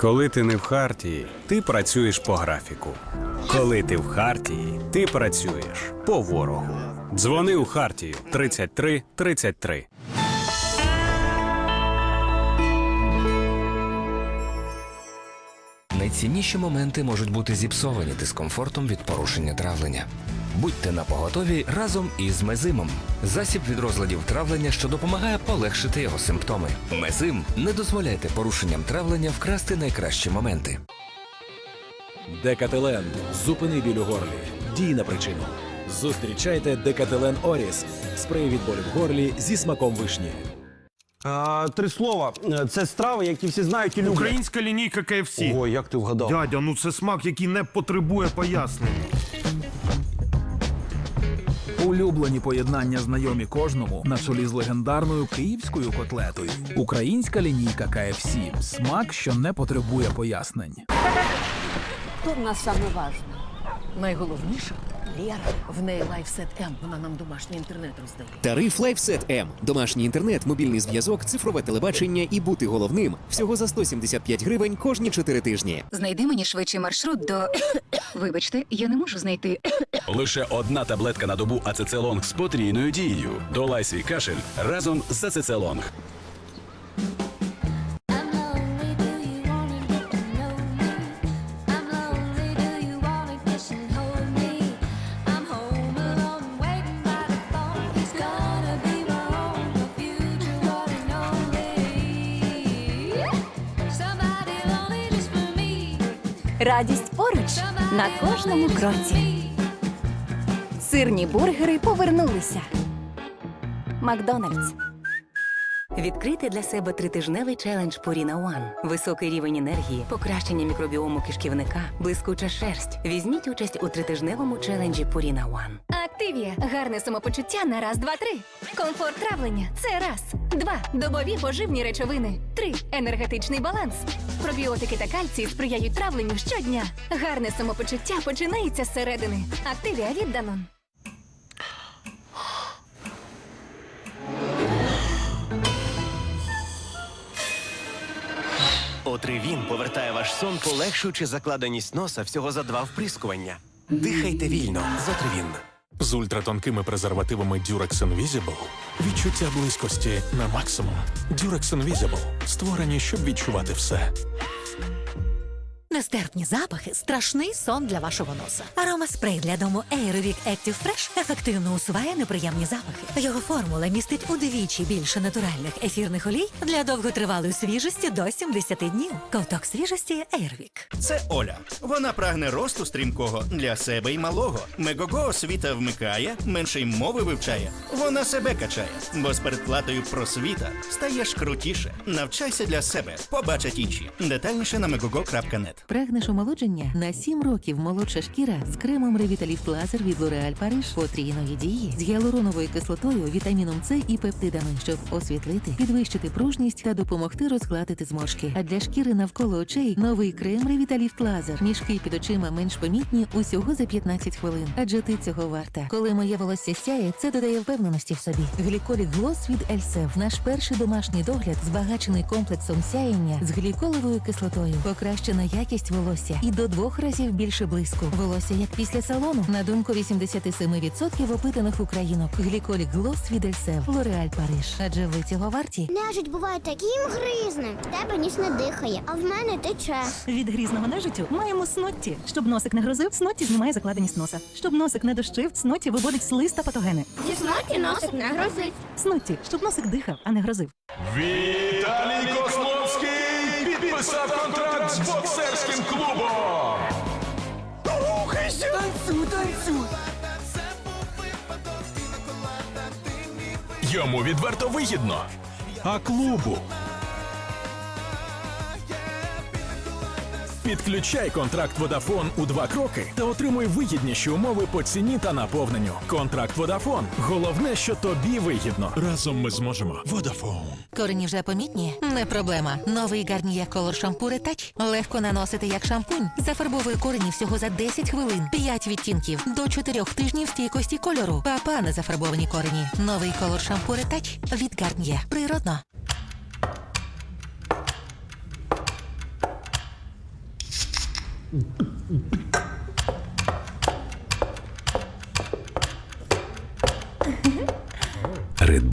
Коли ти не в Хартії, ти працюєш по графіку. Коли ти в Хартії, ти працюєш по ворогу. Дзвони у Хартію 33 33. Найцінніші моменти можуть бути зіпсовані дискомфортом від порушення травлення. Будьте на поготові разом із мезимом. Засіб від розладів травлення, що допомагає полегшити його симптоми. Мезим не дозволяйте порушенням травлення вкрасти найкращі моменти. Декателен. Зупини біль у горлі. Дій на причину. Зустрічайте Декателен Оріс. Спрей від болю в горлі зі смаком вишні. А, три слова. Це страви, які всі знають і люблять. Українська лінійка KFC. Ого, як ти вгадав. Дядя, ну це смак, який не потребує пояснень. Улюблені поєднання знайомі кожному на чолі з легендарною київською котлетою. Українська лінійка KFC. Смак, що не потребує пояснень. Тут нас саме важно? Найголовніше Лєра. В неї лайфсет М. Вона нам домашній інтернет роздає. Тариф LifeSet M. Домашній інтернет, мобільний зв'язок, цифрове телебачення і бути головним всього за 175 гривень кожні 4 тижні. Знайди мені швидший маршрут до. Вибачте, я не можу знайти. Лише одна таблетка на добу ацецелонг з потрійною дією. Долай свій кашель разом з ацецелонг. Радість поруч на кожному кроці. Сирні бургери повернулися. Макдональдс. Відкрити для себе тритижневий челендж Purina One. Високий рівень енергії, покращення мікробіому кишківника, блискуча шерсть. Візьміть участь у тритижневому челенджі Purina One. Активія. Гарне самопочуття на раз, два, три. Комфорт травлення. Це раз. Два. Добові поживні речовини. Три. Енергетичний баланс. Пробіотики та кальцій сприяють травленню щодня. Гарне самопочуття починається зсередини. Активія від Данон. Отривін повертає ваш сон, полегшуючи закладеність носа всього за два вприскування. Дихайте вільно з Отривін. З ультратонкими презервативами Durex Invisible відчуття близькості на максимум. Durex Invisible створені, щоб відчувати все. Нестерпні запахи страшний сон для вашого носа. Аромаспрей для дому Aerovic Active Fresh ефективно усуває неприємні запахи. Його формула містить удвічі більше натуральних ефірних олій для довготривалої свіжості до 70 днів. Ковток свіжості Aerovic. Це Оля. Вона прагне росту стрімкого для себе й малого. Мегого освіта вмикає, менше й мови вивчає. Вона себе качає, бо з передплатою просвіта стаєш крутіше. Навчайся для себе, побачать інші. Детальніше на megogo.net. Прагнеш омолодження на 7 років молодша шкіра з кремом Ревіталіфт Лазер від L'Oréal Paris потрійної дії з гіалуроновою кислотою, вітаміном С і пептидами, щоб освітлити, підвищити пружність та допомогти розгладити зморшки. А для шкіри навколо очей новий крем Ревіталіфт Лазер. Мішки під очима менш помітні усього за 15 хвилин. Адже ти цього варта. Коли моє волосся сяє, це додає впевненості в собі. Гліколік Глос від Ельсев. Наш перший домашній догляд збагачений комплексом сяєння з гліколовою кислотою. Покращена якість волосся і до двох разів більше блиску. Волосся як після салону. На думку 87% опитаних українок. Гліколік Глос від Ельсев. Лореаль Париж. Адже ви цього варті. Нежить буває таким гризним. Тебе ніс не дихає, а в мене тече. Від грізного нежиттю маємо снотті. Щоб носик не грозив, снотті знімає закладеність носа. Щоб носик не дощив, снотті виводить слиз та патогени. Зі сноті носик не грозить. Снотті, щоб носик дихав, а не грозив. Віталій Козловський підписав контракт з боксерським Танцю, танцю! Йому відверто вигідно. А клубу. Підключай контракт Водафон у два кроки та отримуй вигідніші умови по ціні та наповненню. Контракт Водафон. Головне, що тобі вигідно. Разом ми зможемо. Водафон. Корені вже помітні? Не проблема. Новий Гарніє Color Shampoo Retouch. Легко наносити як шампунь. Зафарбовує корені всього за 10 хвилин. 5 відтінків. До 4 тижнів стійкості кольору. Папа не зафарбовані корені. Новий Color Shampoo Retouch від Гарніє. Природно.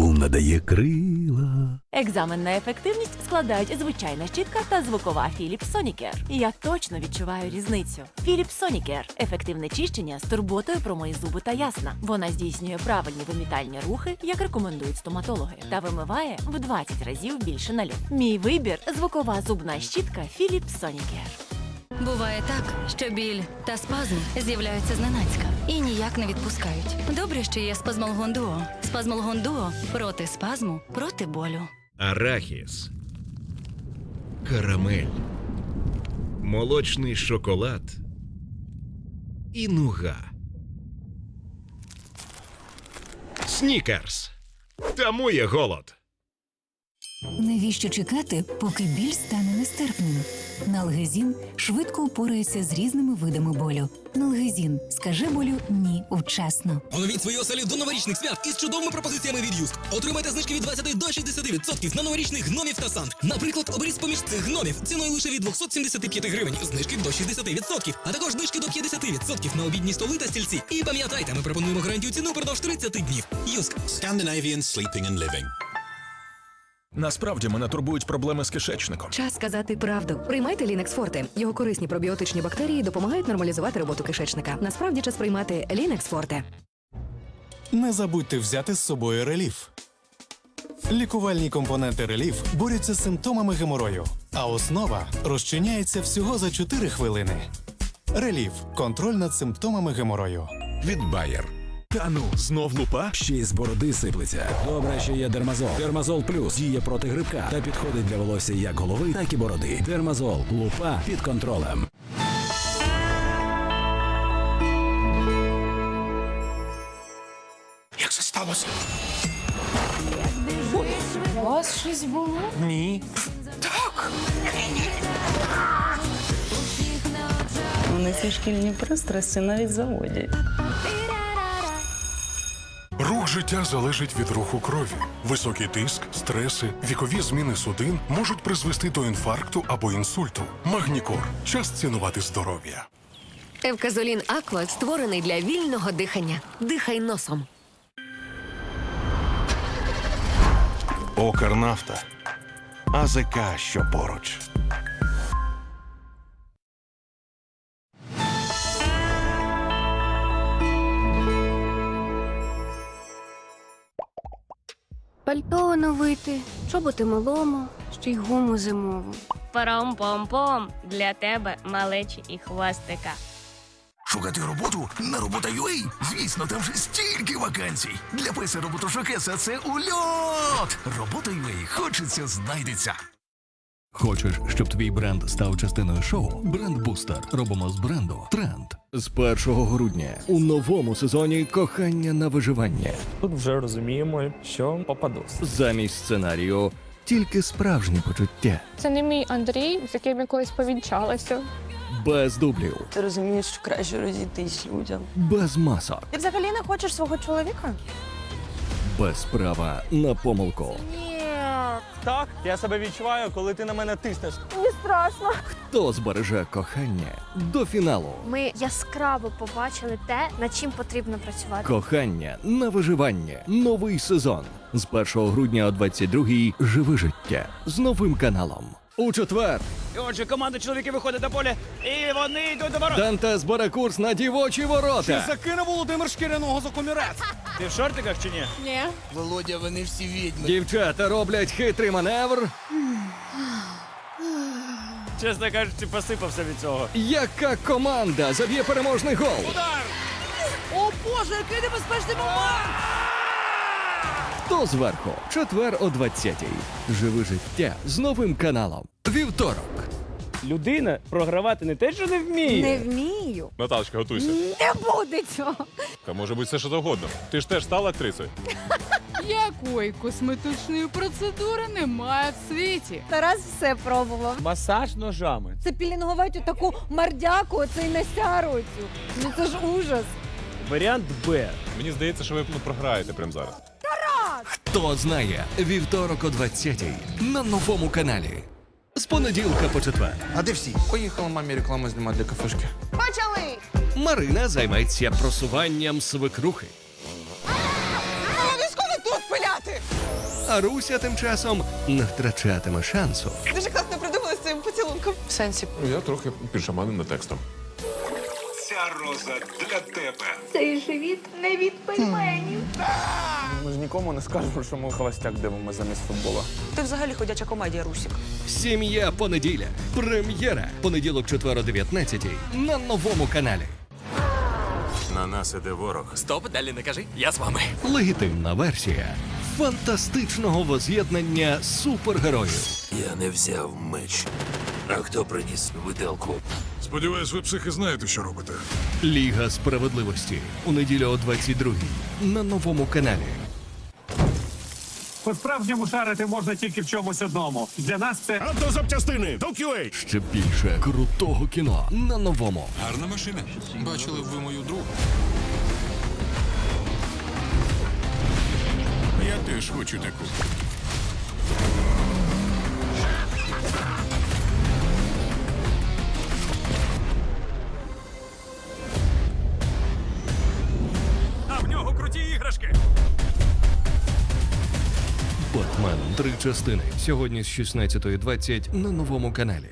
Bull надає крила. Екзамен на ефективність складають звичайна щітка та звукова Philips Sonicare. Я точно відчуваю різницю. Philips Sonicare – ефективне чищення з турботою про мої зуби та ясна. Вона здійснює правильні вимітальні рухи, як рекомендують стоматологи, та вимиває в 20 разів більше налю. Мій вибір звукова зубна щітка Philips Sonicare. Буває так, що біль та спазм з'являються зненацька і ніяк не відпускають. Добре, що є спазмолгон дуо. Спазмолгон дуо проти спазму, проти болю. Арахіс. Карамель. Молочний шоколад. І нуга. Снікерс. Тому є голод. Навіщо чекати, поки біль стане нестерпним? Налгезін швидко упорається з різними видами болю. Налгезін скаже болю ні вчасно. Оновіть свої оселі до новорічних свят із чудовими пропозиціями від Юск. Отримайте знижки від 20 до 60% на новорічних гномів та сан. Наприклад, оберіть поміж цих гномів ціною лише від 275 гривень, знижки до 60%, а також знижки до 50% на обідні столи та стільці. І пам'ятайте, ми пропонуємо гарантію ціну впродовж 30 днів. Юск. Scandinavian Sleeping and Living. Насправді мене турбують проблеми з кишечником. Час сказати правду. Приймайте Лінекс Форте. Його корисні пробіотичні бактерії допомагають нормалізувати роботу кишечника. Насправді час приймати Лінекс Форте. Не забудьте взяти з собою реліф. Лікувальні компоненти реліф борються з симптомами геморою, а основа розчиняється всього за 4 хвилини. Реліф контроль над симптомами геморою. Від Bayer. Та ну, знов лупа? Ще й з бороди сиплеться. Добре, що є дермазол. Дермазол плюс діє проти грибка та підходить для волосся як голови, так і бороди. Дермазол. Лупа під контролем. Як це сталося? У вас щось було? Ні. Вони ці шкільні пристрасті навіть заводять. Рух життя залежить від руху крові. Високий тиск, стреси, вікові зміни судин можуть призвести до інфаркту або інсульту. Магнікор. Час цінувати здоров'я. Евказолін Аква створений для вільного дихання. Дихай носом. Укрнафта. АЗК, що поруч. Пальто оновити, чоботи малому, ще й гуму зимову. Паром-пом-пом для тебе, малечі і хвостика. Шукати роботу на робота.ua? Звісно, там же стільки вакансій. Для писа роботошукеса це ульот. Робота.ua хочеться знайдеться. Хочеш, щоб твій бренд став частиною шоу? Бренд Бустер. Робимо з бренду тренд. З 1 грудня у новому сезоні кохання на виживання. Тут вже розуміємо, що попадусь. Замість сценарію тільки справжні почуття. Це не мій Андрій, з яким я колись повінчалася. Без дублів, Ти розумієш, що краще розійтись людям. без масок, Ти взагалі не хочеш свого чоловіка? без права на помилку. Так, я себе відчуваю, коли ти на мене тиснеш. Мені страшно. Хто збереже кохання до фіналу? Ми яскраво побачили те, над чим потрібно працювати. Кохання на виживання. Новий сезон. З 1 грудня о 22-й Живи життя з новим каналом. У четвер І отже, команда чоловіків виходить на поле, і вони йдуть до ворот. Дантес бере курс на дівочі Чи ворота. закинув Володимир шкіряного за комірець? Ти в шортиках чи ні? Ні. Володя, вони всі відьми. Дівчата роблять хитрий маневр. Чесно кажучи, посипався від цього. Яка команда заб'є переможний гол? Удар! О Боже, який небезпечний момент! Хто зверху? Четвер о 20-й. Живи життя з новим каналом. Вівторок. Людина програвати не те, що не вміє. Не вмію. Наталочка, готуйся. Не буде цього. Та може бути все, що завгодно. Ти ж теж стала актрисою. Якої косметичної процедури немає в світі? Тарас все пробував. Масаж ножами. Це пілінгувати таку мардяку, оцей насяру цю. Ну це ж ужас. Варіант Б. Мені здається, що ви ну, програєте прямо зараз. Хто знає? Вівторок о 20-й на новому каналі. З понеділка по четвер. А де всі? Поїхала мамі рекламу знімати для кафешки. Почали! Марина займеться просуванням свекрухи. Обов'язково тут пиляти! А Руся тим часом не втрачатиме шансу. Дуже класно придумали з цим поцілунком. В сенсі. Я трохи підшаманив текстом. Ця роза для тебе. Цей живіт не від пельменів. Ми ж нікому не скажемо, що ми холостяк дивимося замість футбола. Ти взагалі ходяча комедія, Русік. Сім'я понеділя. Прем'єра. Понеділок 4 о 19 на новому каналі. На нас іде ворог. Стоп, далі не кажи. Я з вами. Легітимна версія фантастичного воз'єднання супергероїв. Я не взяв меч. А хто приніс виделку? Сподіваюсь, ви психи знаєте, що робите. Ліга справедливості у неділю о 22 на новому каналі. По-справжньому шарити можна тільки в чомусь одному. Для нас це Автозапчастини до QA. Ще більше крутого кіно на новому. Гарна машина. Бачили б ви мою другу. Я теж хочу таку. Частини. Сьогодні з 16.20 на новому каналі.